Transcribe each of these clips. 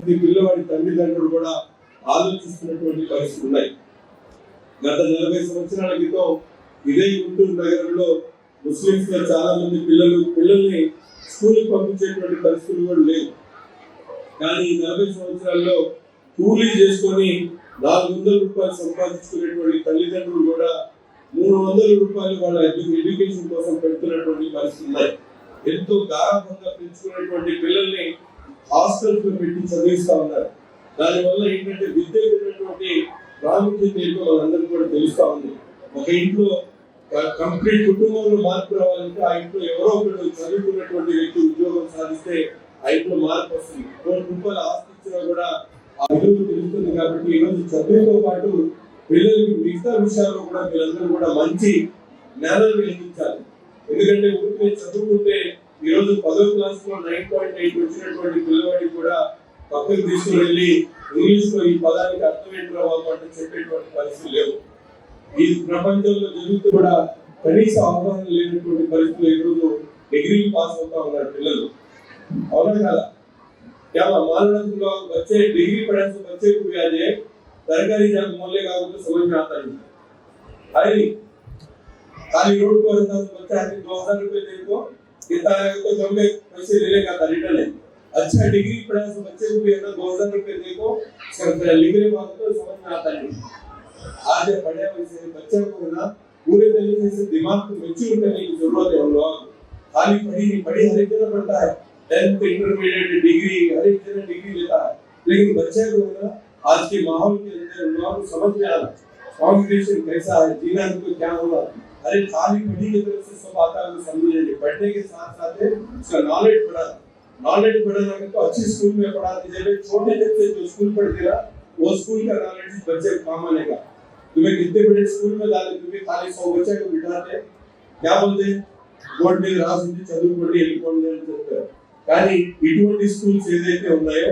ప్రతి పిల్లవాడి తల్లిదండ్రులు కూడా ఆలోచిస్తున్నటువంటి పరిస్థితులు ఉన్నాయి. గత నలభై సంవత్సరాల క్రితం ఇదే గుంటూరు నగరంలో ముస్లింస్లో చాలా మంది పిల్లలు పిల్లల్ని స్కూల్కి పంపించేటువంటి పరిస్థితులు కూడా లేవు. కానీ నలభై సంవత్సరాల్లో కూలీ చేసుకొని నాలుగు వందల రూపాయలు సంపాదించుకునేటువంటి తల్లిదండ్రులు కూడా మూడు వందల రూపాయలు వాళ్ళ ఎడ్యుకేషన్ కోసం పెడుతున్నటువంటి పరిస్థితులు ఉన్నాయి. ఎంతో గాఢంగా పెంచుకునేటువంటి పిల్లల్ని హాస్టల్స్లో పెట్టి చదివిస్తా ఉన్నారు. దానివల్ల ఏంటంటే విద్య ఉన్నటువంటి ప్రాముఖ్యత ఏంటో మనందరికీ కూడా తెలుస్తా ఉంది. ఒక ఇంట్లో కంప్లీట్ కుటుంబంలో మార్పు రావాలంటే ఆ ఇంట్లో ఎవరో ఒకరు చదువుకున్నటువంటి వ్యక్తి ఉద్యోగం సాధిస్తే ఆ ఇంట్లో మార్పు వస్తుంది. కొన్ని రూపాయలు ఆస్తి ఇచ్చినా కూడా ఆ విలువ తెలుస్తుంది కాబట్టి ఈ రోజు చదువుతో పాటు పిల్లలకి మిగతా విషయాల్లో కూడా మీరందరూ కూడా మంచి జ్ఞానాన్ని కలిగించాలి ఎందుకంటే ఊరికే చదువుకుంటే ఈరోజు పదో క్లాస్లో నైన్ పాయింట్ ఎయిట్ వచ్చినటువంటి పిల్లవాడిని కూడా పక్కకు తీసుకువెళ్ళి ఇంగ్లీష్లో ఈ పదానికి అర్థం ఏంటో అంటే చెప్పేటువంటి పరిస్థితులు లేవు. ఈ ప్రపంచంలో జరుగుతూ కూడా కనీస అవగాహన లేనటువంటి పరిస్థితులు ఈరోజు డిగ్రీ పాస్ అవుతా ఉన్నారు పిల్లలు. అవునా కదా? కేవలం వచ్చే డిగ్రీ పడాల్సి వచ్చే అదే తరకారీ మొదలే కాకుండా సమయం ఆతాడు అది ఖాళీ రోడ్ కోసం వచ్చే అది రూపాయలు है तो कितना है तो में पैसे लेने का रिटर्न है। अच्छा डिग्री पढ़ा तो बच्चे को भी है दो हज़ार रुपए दे को सर लिखने वाले तो समझ में आता नहीं। आज पढ़े हुए से बच्चे को ना पूरे तरीके से दिमाग को मेच्योर करने की ज़रूरत है हम लोग खाली पढ़ी नहीं, पढ़ी हर एक पढ़ता है। टेंथ इंटरमीडिएट डिग्री हर एक जगह डिग्री लेता है। लेकिन बच्चे को ना आज के माहौल के अंदर उन लोगों समझ में आ रहा कॉम्पिटिशन कैसा है, जीना उनको क्या होगा? अरे खाली पढ़ी की तरफ़ से सब आता है वो समझेंगे पढ़ने के साथ साथ उसका नॉलेज बढ़ा नॉलेज बढ़ाना है तो अच्छी स्कूल में पढ़ा दीजिए छोटे बच्चे जो स्कूल पढ़ते ना वो स्कूल का नॉलेज बच्चे को काम आने का तुम्हें कितने बड़े स्कूल में डाले तुम्हें खाली सौ बच्चे को बिठाते क्या बोलते బోర్డు మీద రాసింది చదువుకోండి వెళ్ళిపోండి అని చెప్తారు కానీ ఇటువంటి స్కూల్స్ ఏదైతే ఉన్నాయో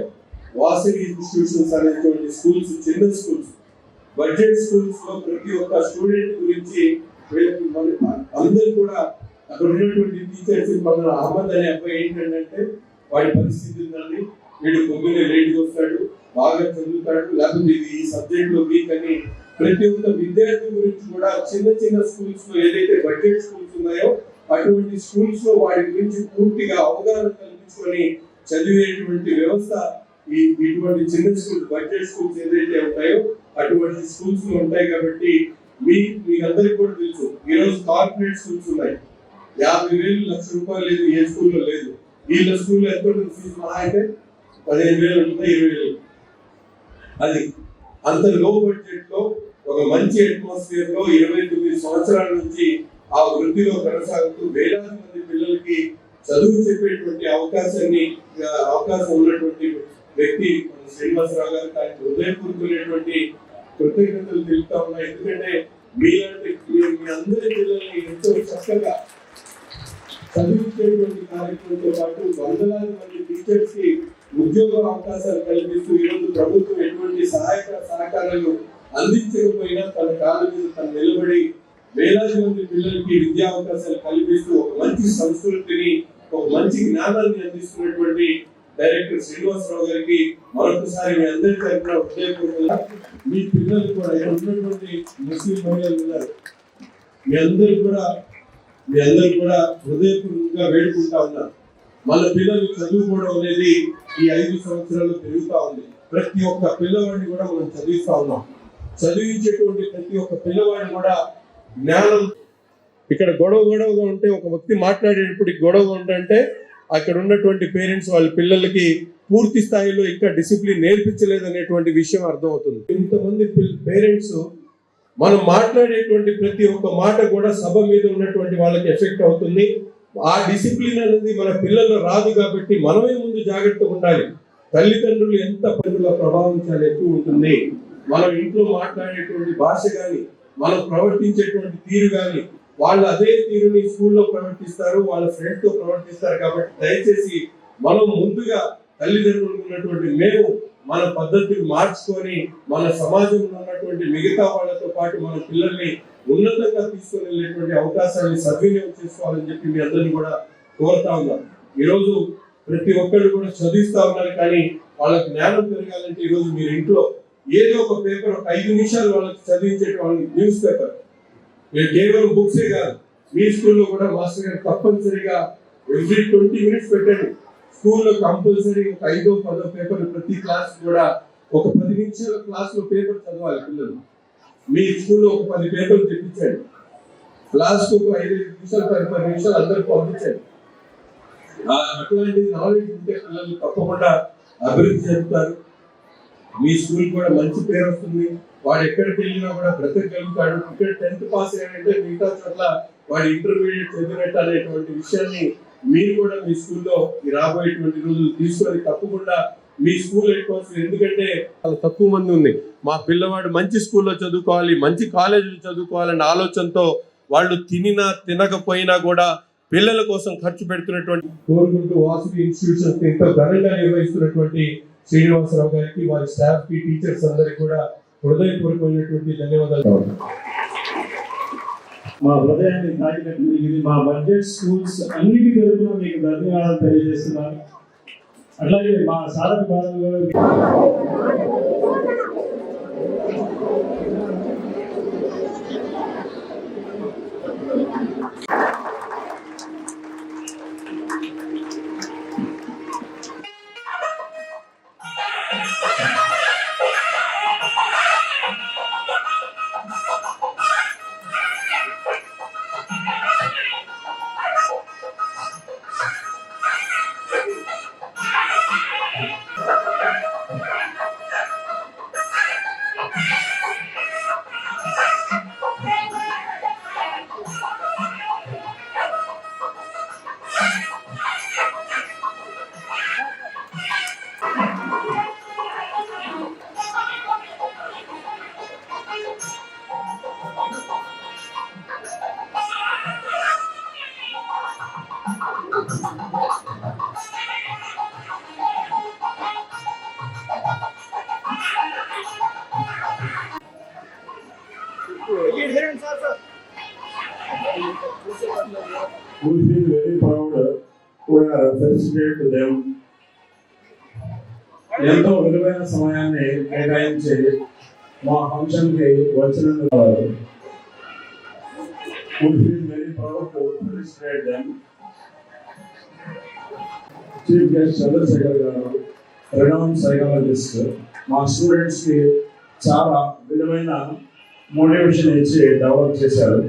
వాసవి ఇన్స్టిట్యూషన్స్ అనేటువంటి స్కూల్స్ చిన్న స్కూల్స్ బడ్జెట్ స్కూల్స్ లో ప్రతి ఒక్క స్టూడెంట్ గురించి వీళ్ళకి అందరూ కూడా అక్కడ ఉన్నటువంటి టీచర్స్ మన అహ్మద్ అనే అబ్బాయి ఏంటంటే వాడి పరిస్థితి ఉందండి. వీడు పొద్దున్నే లేట్ వస్తాడు బాగా చదువుతాడు లేకపోతే ఇది ఈ సబ్జెక్ట్లో వీక్ అని ప్రతి ఒక్క విద్యార్థి గురించి కూడా చిన్న చిన్న స్కూల్స్లో ఏదైతే బడ్జెట్ స్కూల్స్ ఉన్నాయో అటువంటి స్కూల్స్లో వాటి గురించి పూర్తిగా అవగాహన కల్పించుకొని చదివేటువంటి వ్యవస్థ ఈ ఇటువంటి చిన్న స్కూల్ బడ్జెట్ స్కూల్స్ ఏదైతే ఉంటాయో అటువంటి స్కూల్స్లో ఉంటాయి కాబట్టి మీ మీకందరికి కూడా తెలుసు. ఈ రోజు కార్పొరేట్ స్కూల్స్ ఉన్నాయి యాభై వేలు లక్ష రూపాయలు లేదు ఏ స్కూల్లో లేదు. వీళ్ళ స్కూల్లో ఎంత ఉంటుంది? ఫీజు మహా అయితే పదిహేను వేలు ఉంటుంది ఇరవై వేలు. అది అంత లో బడ్జెట్లో ఒక మంచి అట్మాస్ఫియర్లో ఇరవై తొమ్మిది సంవత్సరాల నుంచి ఆ వృత్తిలో కొనసాగుతూ వేలాది మంది పిల్లలకి చదువు చెప్పేటువంటి అవకాశాన్ని అవకాశం ఉన్నటువంటి వ్యక్తి శ్రీనివాసరావు గారు ఆయన హృదయపూర్వకమైనటువంటి కృతజ్ఞతలు తెలుపుతా ఉన్నా. ఎందుకంటే మీలాంటి మీ అందరి పిల్లల్ని ఎంతో చక్కగా చదివించేటువంటి కార్యక్రమంతో పాటు వందలాది మంది టీచర్స్కి ఉద్యోగ అవకాశాలు కల్పిస్తూ ఈరోజు ప్రభుత్వం ఎటువంటి సహాయక సహకారాలు అందించకపోయినా తన కాళ్ళ మీద తను నిలబడి వేలాది మంది పిల్లలకి విద్యా అవకాశాలు కల్పిస్తూ ఒక మంచి సంస్కృతిని ఒక మంచి జ్ఞానాన్ని అందిస్తున్నటువంటి డైరెక్టర్ శ్రీనివాసరావు గారికి మరొకసారి మీ అందరి తరఫున హృదయపూర్వకంగా మీ పిల్లలు కూడా ఇక్కడ ఉన్నటువంటి ముస్లిం మహిళలు ఉన్నారు. మీ అందరూ కూడా మీ అందరూ కూడా హృదయపూర్వకంగా వేడుకుంటా ఉన్నారు. వాళ్ళ పిల్లలు చదువుకోవడం అనేది ఈ ఐదు సంవత్సరాలు పెరుగుతూ ఉంది. ప్రతి ఒక్క పిల్లవాడిని కూడా మనం చదివిస్తా ఉన్నాం. చదివించేటువంటి ప్రతి ఒక్క పిల్లవాడిని కూడా జ్ఞానం ఇక్కడ గొడవ గొడవగా ఉంటే ఒక వ్యక్తి మాట్లాడేటప్పుడు గొడవ ఉంటే అక్కడ ఉన్నటువంటి పేరెంట్స్ వాళ్ళ పిల్లలకి పూర్తి స్థాయిలో ఇంకా డిసిప్లిన్ నేర్పించలేదనేటువంటి విషయం అర్థమవుతుంది. ఇంతమంది పేరెంట్స్ మనం మాట్లాడేటువంటి ప్రతి ఒక్క మాట కూడా సభ మీద ఉన్నటువంటి వాళ్ళకి ఎఫెక్ట్ అవుతుంది. ఆ డిసిప్లిన్ అనేది మన పిల్లల్లో రాదు కాబట్టి మనమే ముందు జాగ్రత్తగా ఉండాలి. తల్లిదండ్రులు ఎంత పనుల ప్రభావం చాలా ఎక్కువ ఉంటుంది. మనం ఇంట్లో మాట్లాడేటువంటి భాష కానీ మనం ప్రవర్తించేటువంటి తీరు కానీ వాళ్ళు అదే తీరుని స్కూల్లో ప్రవర్తిస్తారు వాళ్ళ ఫ్రెండ్తో ప్రవర్తిస్తారు కాబట్టి దయచేసి మనం ముందుగా తల్లిదండ్రులు ఉన్నటువంటి మేము మన పద్ధతిని మార్చుకొని మన సమాజంలో ఉన్నటువంటి మిగతా వాళ్ళతో పాటు మన పిల్లల్ని ఉన్నతంగా తీసుకొని వెళ్ళేటువంటి అవకాశాన్ని సద్వినియోగం చేసుకోవాలని చెప్పి మీ అందరిని కూడా కోరుతా ఉన్నాం. ఈరోజు ప్రతి ఒక్కరు కూడా చదివిస్తా ఉన్నారు కానీ వాళ్ళ జ్ఞానం పెరగాలంటే ఈ రోజు మీరు ఇంట్లో ఏదో ఒక పేపర్ ఒక ఐదు నిమిషాలు వాళ్ళకి చదివించేటువంటి న్యూస్ పేపర్. మీరు కేవలం బుక్సే కాదు మీ స్కూల్లో కూడా మాస్టర్ గారు తప్పనిసరిగా ఎవ్రీ ట్వంటీ మినిట్స్ పెట్టండి. స్కూల్లో కంపల్సరీ ఒక ఐదో పదో పేపర్ ప్రతి క్లాస్ కూడా ఒక పది నిమిషాల క్లాస్లో పేపర్ చదవాలి పిల్లలు. మీ స్కూల్లో ఒక పది పేపర్లు తెప్పించండి. క్లాస్ ఒక ఐదు నిమిషాలు పది పది నిమిషాలు అందరికి పంపించండి. ఆ అట్లాంటి నాలెడ్జ్ ఉంటే పిల్లలు తప్పకుండా అభివృద్ధి చెందుతారు. మీ స్కూల్ కూడా మంచి పేరు వస్తుంది. వాడు ఎక్కడికి వెళ్ళినా కూడా బ్రతకగలుగుతాడు ఇక్కడ టెన్త్ పాస్ అయ్యాడంటే మిగతా చోట్ల వాడు ఇంటర్మీడియట్ చదివినట్టు అనేటువంటి విషయాన్ని మీరు కూడా మీ స్కూల్లో ఈ రాబోయేటువంటి రోజులు తీసుకొని తప్పకుండా మీ స్కూల్ అట్మాస్ఫియర్ ఎందుకంటే చాలా తక్కువ మంది ఉంది మా పిల్లవాడు మంచి స్కూల్లో చదువుకోవాలి మంచి కాలేజీలో చదువుకోవాలనే ఆలోచనతో వాళ్ళు తినినా తినకపోయినా కూడా పిల్లల కోసం ఖర్చు పెడుతున్నటువంటి కోరుకుంటూ వాసుకి ఇన్స్టిట్యూషన్స్ ఎంతో ఘనంగా నిర్వహిస్తున్నటువంటి శ్రీనివాసరావు గారికి వారి స్టాఫ్కి టీచర్స్ అందరికి కూడా హృదయపూర్వకమైనటువంటి ధన్యవాదాలు. మా హృదయాన్ని తాకినట్టు ఇది మా బడ్జెట్ స్కూల్స్ అన్నిటి తరపున మీకు ధన్యవాదాలు తెలియజేస్తున్నాను. అట్లాగే మా సాధన బాధలు we feel very proud. Uh, we are felicitated to them. ఎంతో విలువైన సమయాన్ని కేటాయించి మా ఫంక్షన్కి వచ్చినందుకు we feel very proud to felicitate them. Chief guest Chandrashekar గారు రెనౌన్ సైకాలజిస్ట్ మా స్టూడెంట్స్కి చాలా విలువైన మోటివేషన్ ఇచ్చి డెవలప్ చేశారు